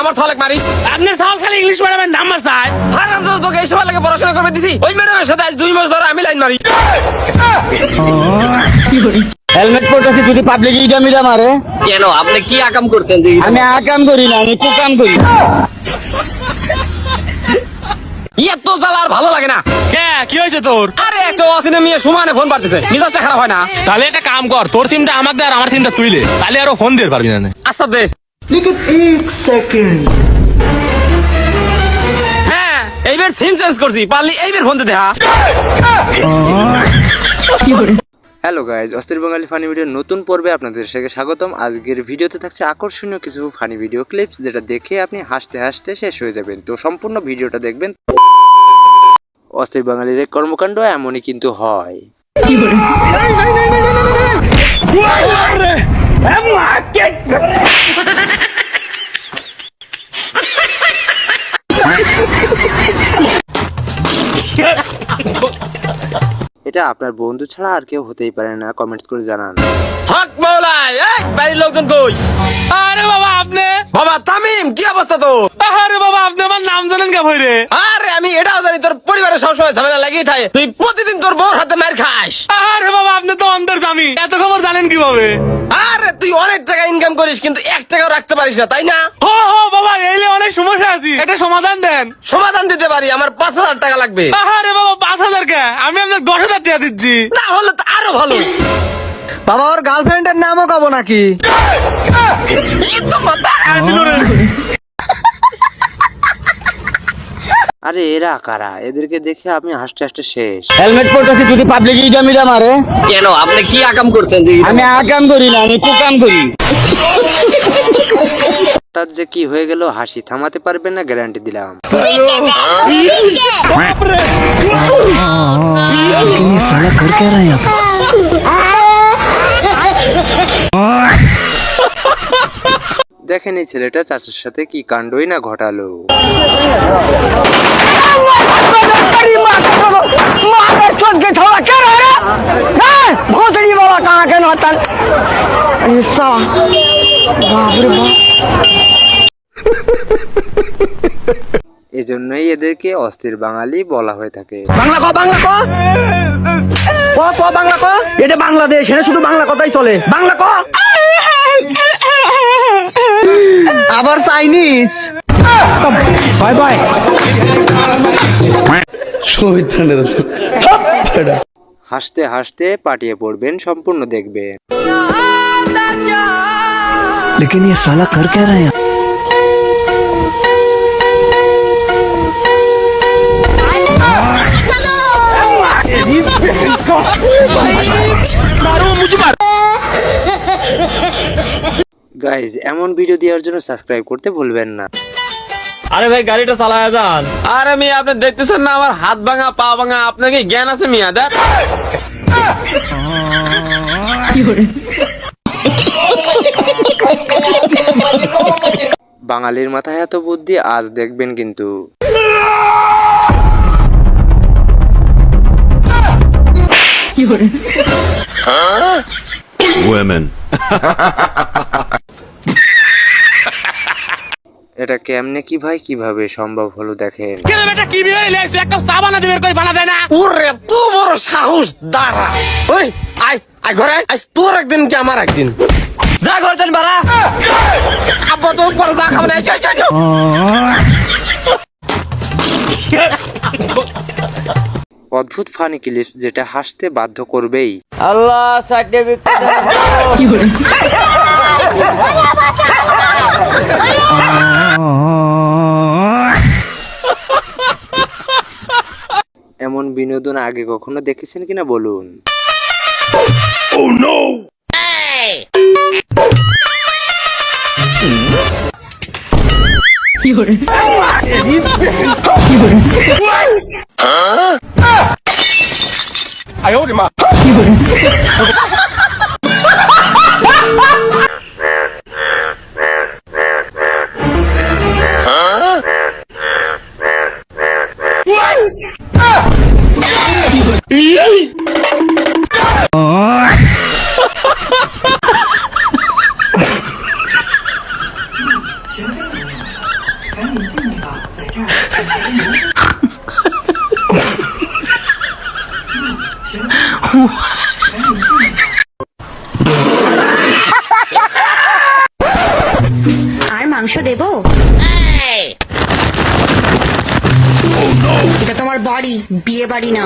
আমার থালেক মারিস। আপনি সাল খালি ইংলিশ ম্যাডামের নাম্বার চাই। হারাম তো তোকে এই সময় লাগে পড়াশোনা করবে দিছি। ওই ম্যাডামের সাথে আজ দুই মাস ধরে আমি লাইন মারি। হেলমেট পরতেছি যদি পাবলিক ইটা মিটা মারে। কেন? আপনি কি আকাম করছেন যে আমি আকাম করি না আমি কুকাম করি। জ্বালা আর ভালো লাগে না। কে? কি হয়েছে তোর? আরে একটা অসিনে মেয়ে সমানে ফোন পারতেছে। মিজাজটা খারাপ হয় না। তাহলে একটা কাম কর তোর সিমটা আমাকে দে আর আমার সিমটা তুইলে তাহলে আরও ফোন দিয়ে পারবি না। আচ্ছা দে। হ্যাঁ এইবার সিম চেঞ্জ করছি পারলি এইবার ফোন দেখা হ্যালো গাইজ অস্থির বাঙালি ফানি ভিডিওর নতুন পর্বে আপনাদের সাথে স্বাগতম আজকের ভিডিওতে থাকছে আকর্ষণীয় কিছু ফানি ভিডিও ক্লিপস যেটা দেখে আপনি হাসতে হাসতে শেষ হয়ে যাবেন তো সম্পূর্ণ ভিডিওটা দেখবেন অস্থির বাঙালির কর্মকাণ্ড এমনই কিন্তু হয় এটা আপনার বন্ধু ছাড়া আর কেউ হতেই পারে না কমেন্টস করে জানান। থাক মৌলাই এই বাড়ির লোকজন কই? আরে বাবা আপনি? বাবা তামিম কি অবস্থা তো আরে বাবা আপনি আমার নাম জানেন কে ভইরে? আরে আমি এটাও জানি তোর পরিবারে সবসময় ঝামেলা লাগিয়ে থাকে। তুই প্রতিদিন তোর বউর হাতে মার খাস। আরে বাবা আপনি তো অন্তর জামি এত খবর জানেন কীভাবে? আরে তুই অনেক টাকা ইনকাম করিস কিন্তু এক টাকাও রাখতে পারিস না তাই না? হো হো বাবা এইলে অনেক সমস্যা আছে এটা সমাধান দেন। সমাধান দিতে পারি আমার পাঁচ হাজার টাকা লাগবে। আরে বাবা পাঁচ হাজার কে আমি আপনাকে দশ হাজার টাকা দিচ্ছি। না হলে তো আরও ভালো। বাবা ওর গার্লফ্রেন্ডের নামও কব নাকি। আরে এরা কারা? এদেরকে দেখে আমি হাসতে হাসতে শেষ। হেলমেট পরতেছি যদি পাবলিক ইটা মিটা মারে। কেন? আপনি কি আকাম করছেন আমি আকাম করি না আমি কুকাম করি। হঠাৎ যে কি হয়ে গেল, হাসি থামাতে পারবে না গ্যারান্টি দিলাম। দেখেন এই ছেলেটা চাচার সাথে কি কাণ্ডই না ঘটালো। এজন্যই এদেরকে অস্থির বাঙালি বলা হয়ে থাকে। বাংলা ক বাংলা ক ক ক বাংলা ক এটা বাংলাদেশ এটা শুধু বাংলা কথাই চলে। বাংলা ক আবার চাইনিজ। বাই বাই হাসতে হাসতে পাঠিয়ে পড়বেন সম্পূর্ণ দেখবেন लेकिन ये साला कर क्या रहा है यहाँ? গাইজ এমন ভিডিও দেওয়ার জন্য সাবস্ক্রাইব করতে ভুলবেন না আরে ভাই গাড়িটা চালায় যান। আরে মিয়া আপনি দেখতেছেন না আমার হাত ভাঙা পা ভাঙা? আপনার কি জ্ঞান আছে মিয়া? দেখ। বাঙালির মাথায় এত বুদ্ধি আজ দেখবেন কিন্তু। এটা কেমনে কি ভাই কীভাবে সম্ভব হলো দেখেন। কেন বেটা কি বিয়ে লেগেছে এক কাপ চা বানা দিবে কই বানা দেয় না? ওরে এত বড় সাহস দাঁড়া। ওই আয় আয় ঘরে আজ তোর একদিন কি আমার একদিন? যা ঘর চল বাড়া। আব্বা তোর পরে যা খাবে না। চল চল অদ্ভুত ফানি ক্লিপ যেটা হাসতে বাধ্য করবেই। আল্লাহ সার্টিফিকেট এমন বিনোদন আগে কখনো দেখেছেন কিনা বলুন? Oh, আয় ওরে Yay! বাড়ি বিয়ে বাড়ি না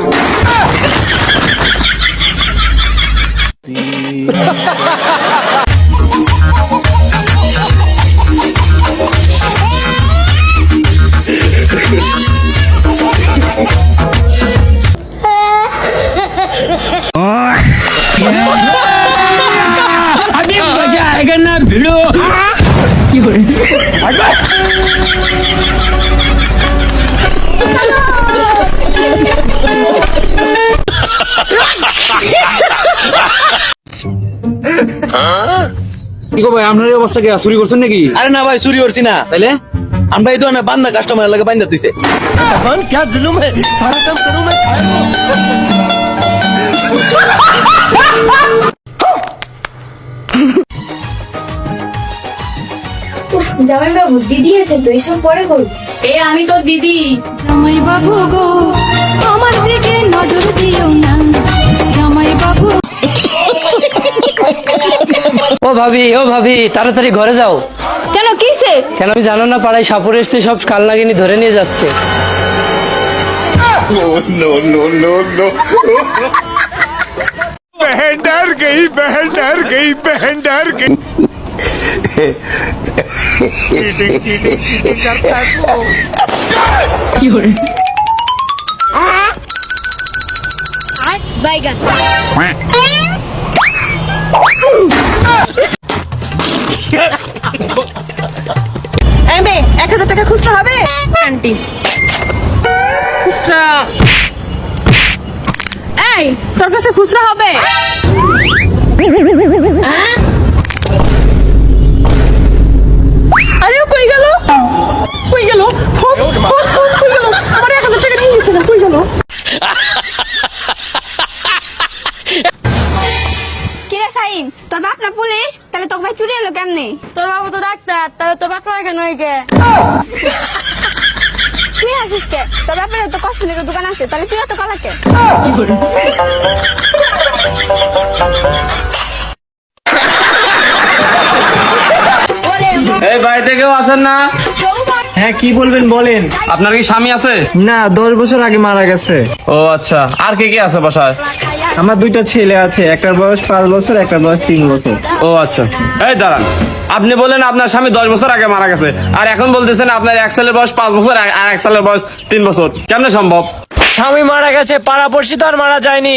কি গো ভাই আপনার এই অবস্থা কি চুরি করছেন নাকি আরে না ভাই চুরি করছি না তাইলে আমরা এই তো না বান্দা কাস্টমার লাগে বান্দা দিছে এখন क्या जुलूम है सारा काम करूं मैं জামাই বাবু দিদি আছে তো এসব পরে করবো এ আমি তো দিদি জামাই বাবু গো আমার দিকে নজর দিও না জামাই বাবু ও ভাবি ও ভাবি তাড়াতাড়ি ঘরে যাও। কেন কিসে? কেন আমি জানো না পাড়ায় সাপুর এসছে সব কাল নাগিনি ধরে নিয়ে যাচ্ছে। বাইগান এক হাজার টাকা খুচরা হবে? আন্টি খুচরা। এই তোর কাছে খুচরা হবে? আরে কেন একে তুই হাসিস কে? তোর ব্যাপারে তো কসমেটিকের দোকান আছে তাহলে তুই এত কলা কে? এই বাড়িতে কেউ আসেন না? হ্যাঁ কি বলবেন বলেন। আপনার কি স্বামী আছে? না দশ বছর আগে মারা গেছে। ও আচ্ছা। আর কে কে আছে বাসায়? আমার দুইটা ছেলে আছে একটার বয়স পাঁচ বছর একটার বয়স তিন বছর। ও আচ্ছা। এই দাঁড়ান। আপনি বলেন আপনার স্বামী দশ বছর আগে মারা গেছে আর এখন বলতেছেন আপনার এক সালের বয়স পাঁচ বছর আর এক সালের বয়স তিন বছর। কেমনে সম্ভব? স্বামী মারা গেছে পাড়া পড়শি তো আর মারা যায়নি।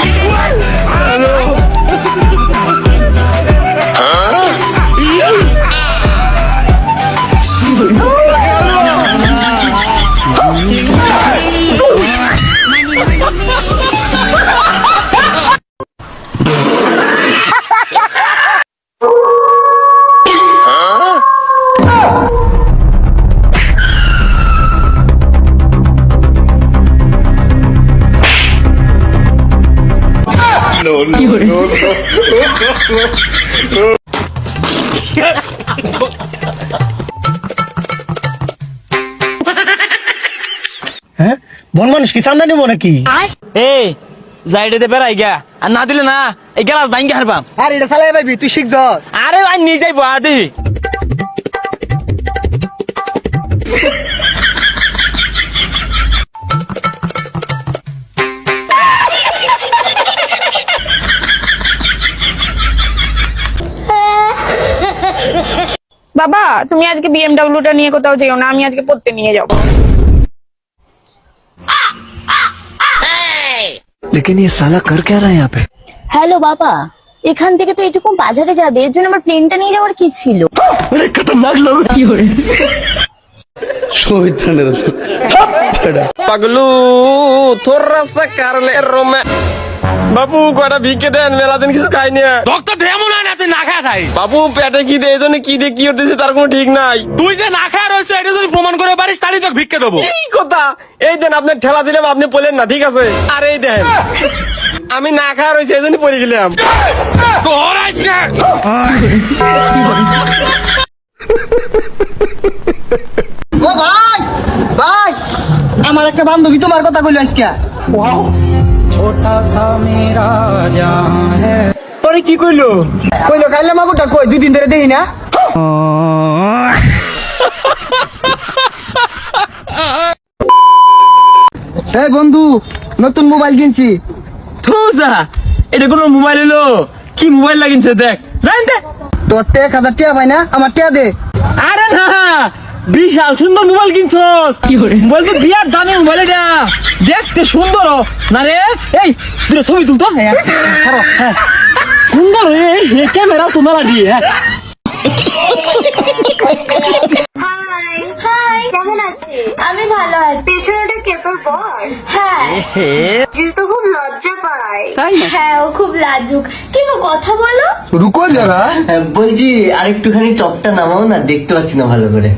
বন মানুষ কি চান্দা নিবো নাকি? এই যাইডেতে বেড়াই গা আর না দিলে না এই গেলাস ভাঙ্গে হারবাম। আর এটা চালাই পাইবি তুই শিখছস। আরে ভাই নিয়ে যাই বয়া বাবা তুমি আজকে বিএমডাব্লিউটা নিয়ে কোথাও যেও না আমি আজকে পড়তে নিয়ে যাব। लेकिन ये साला कर क्या रहा है यहाँ पे হ্যালো বাবা এখান থেকে তো এটুকু বাজারে যাবে এর জন্য আমার প্লেনটা নিয়ে যাওয়ার কি ছিল পাগলু তোর রাস্তা কারলে রোমে বাবু কয়টা ভিক্ষে দেন? মেলা দিন কিছু খাইনি ডক্টর দেমন না তুই না খায় থাই বাবু পেটে কি দেয়? জন্য কি দিয়ে কি করতেছে তার কোনো ঠিক নাই। তুই যে না খায় রয়েছে এটা যদি প্রমাণ করে পারিস তাহলে তোকে ভিক্ষে দেবো। এই কথা? এই দেন আপনি ঠেলা দিলাম আপনি বললেন না ঠিক আছে? আর এই দেন আমি না খাওয়া রয়েছে এই জন্য পড়ে গেলাম। তোর আজকে ও ভাই ভাই আমার একটা বান্ধবী তোমার কথা কইলো আজকে। পরে কি কইলো কইলো কাইলে মাগুরটা কই? দুই দিন ধরে দেখি না? এই বন্ধু নতুন মোবাইল কিনছি। থুসা এটা কোনো মোবাইল হলো কি মোবাইল লাগিনছে দেখ জান দে তোর টেক হাজার টিয়া পাই না আমার টিয়া দে। আরে না বিশাল সুন্দর মোবাইল কিনছস। কি করে? মোবাইল তো বিয়ার দামি মোবাইল এটা। দেখতে সুন্দর। না রে এই দুটো ছবি তুলতো? হ্যাঁ হ্যাঁ সুন্দর এই ক্যামেরা তোমার দিয়ে হ্যাঁ। হাই কেমন আছিস? আমি ভালো আছি। পেছনেটা কে তোর বর? হ্যাঁ। হ্যাঁ ও খুব লাজুক। কি কথা বলো। রুকো যারা। বলছি আরেকটুখানি টপটা নামাও না দেখতে পাচ্ছি না ভালো করে।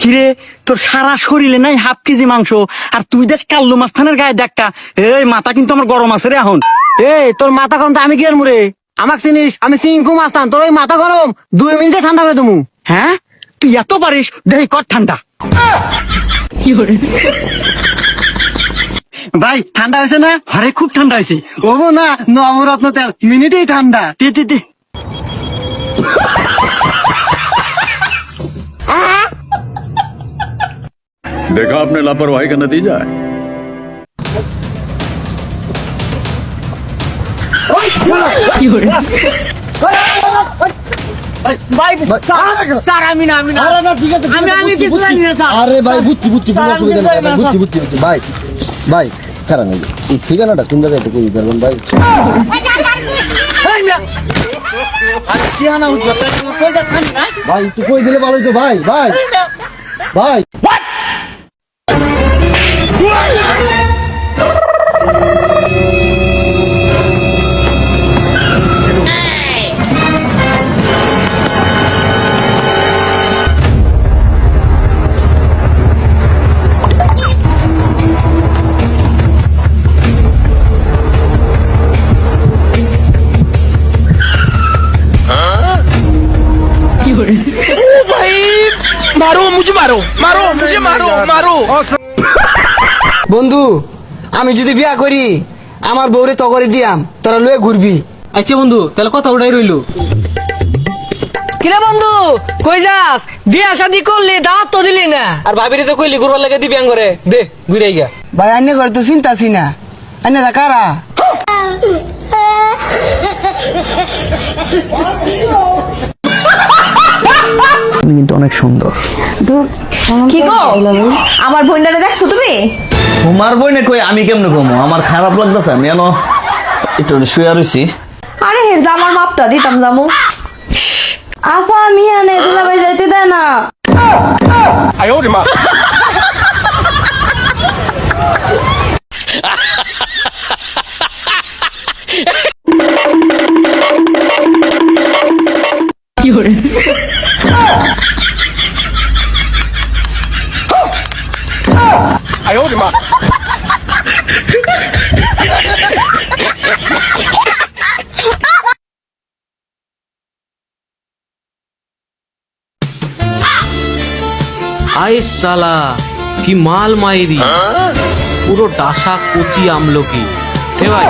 কিরে তোর সারা শরীরে নাই হাফ কেজি মাংস আর তুই দেশ কাল্লু মাস্তানের গায়ে দেখটা। এই মাথা কিন্তু আমার গরম আছে রে এখন। এই তোর মাথা গরম তো আমি কি আর মুরে আমাক চিনিস আমি সিংকু মাস্তান তোর ওই মাথা গরম দুই মিনিটে ঠান্ডা করে দেবো। হ্যাঁ তুই এত পারিস দেখি কর ঠান্ডা ভাই ঠান্ডা হয়েছে না আরে খুব ঠান্ডা হয়েছে ও না নবরত্ন তেল মিনিটেই ঠান্ডা তে তে তে देखा आपने लापरवाही का नतीजा है আরে ভাই বুঝছি বুঝছি কোনো অসুবিধা নেই ভাই, বুঝছি বুঝছি বুঝছি। ভাই ভাই খারাপ নেই এই ঠিকানাটা কোন জায়গায় থেকে দিতে পারবেন ভাই? ভাই? একটু কই দিলে ভালো হতো ভাই ভাই। ভাই। মারো মারো। বন্ধু আমি যদি বিয়া করি আমার বউরে তগরে দিয়াম তোরা লয়ে ঘুরবি। আচ্ছা বন্ধু তাহলে কথা ওটাই রইল। কিরে বন্ধু কই যাস? বিয়া শাদি করলি দাওয়াত তো দিলি না। আর ভাবিরে তো কইলি ঘুরবার লাগে দিবি করে দে ঘুরে গিয়া ভাই আইনে ঘরে তো চিন্তাছি না। আইনেরা কারা? কিন্তু অনেক সুন্দর। কি গো আমার বইনারে দেখছ তুমি তোমার বইনে কই আমি কেমনে কমো আমার খারাপ লাগতেছে আমি এনো একটু শুয়ে রইছি আরে হের জামার মাপটা দিতাম জামু আপা আমি আনে দুলাভাই যাইতে দেয় না আয় সালা কি মাল মাইরি। পুরো ডাসা কচি আমলকি। হে ভাই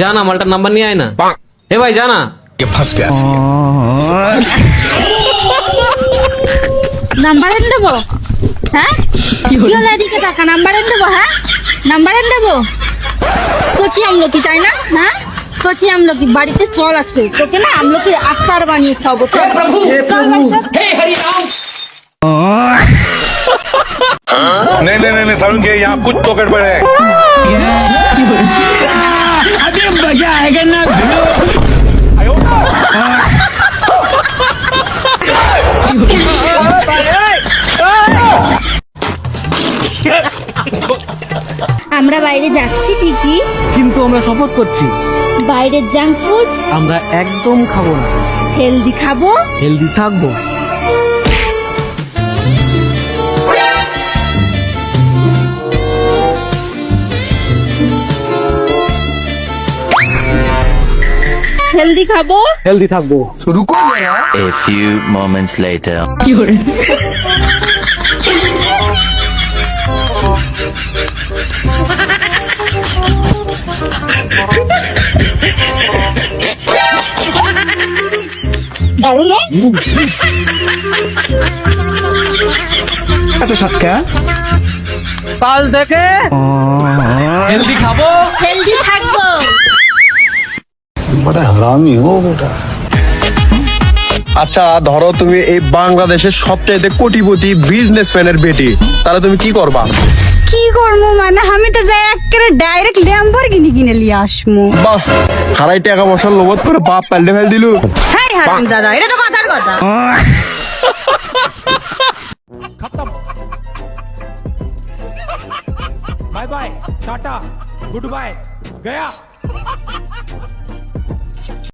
জানা মালটার নাম্বার নিয়ে আয় না। হে ভাই জানা। নাম্বার এনে দেবো? হ্যাঁ? কি হলো? এদিকে টাকা? নাম্বার এনে দেবো হ্যাঁ? নাম্বার এনে দেবো? কচি আমলকি তাই না? হ্যাঁ? কচি আমলকি বাড়িতে চল আজকে। তোকে না আমলকির আচার বানিয়ে খাওয়াবো। চল চল চল। नहीं नहीं नहीं, नहीं समझ गए यहाँ कुछ पकड़ पड़े अभी मजा आएगा ना আমরা বাইরে যাচ্ছি ঠিকই কিন্তু আমরা শপথ করছি বাইরের জাঙ্ক ফুড আমরা একদম খাবো না হেলদি খাবো হেলদি থাকবো হেলদি খাব? হেলদি থাকব। A few moments later. দারুণ না? কাল থেকে হেলদি খাব? হেলদি থাকব। হারামি ও বেটা। আচ্ছা ধরো তুমি এই বাংলাদেশের সবচেয়ে কোটিপতি বিজনেসম্যানের বেটি। তাহলে তুমি কি করবা? কি করব মানে? আমি তো যাই একেবারে ডাইরেক্ট ল্যাম্বরগিনি কিনে নিয়ে আসব। বাহ হারাই টাকা পয়সা লোবত করে বাপ পাল্টে ফেল দিলু। হ্যাঁ হারামজাদা এটা তো কথার কথা। Bye bye tata good bye Gaya.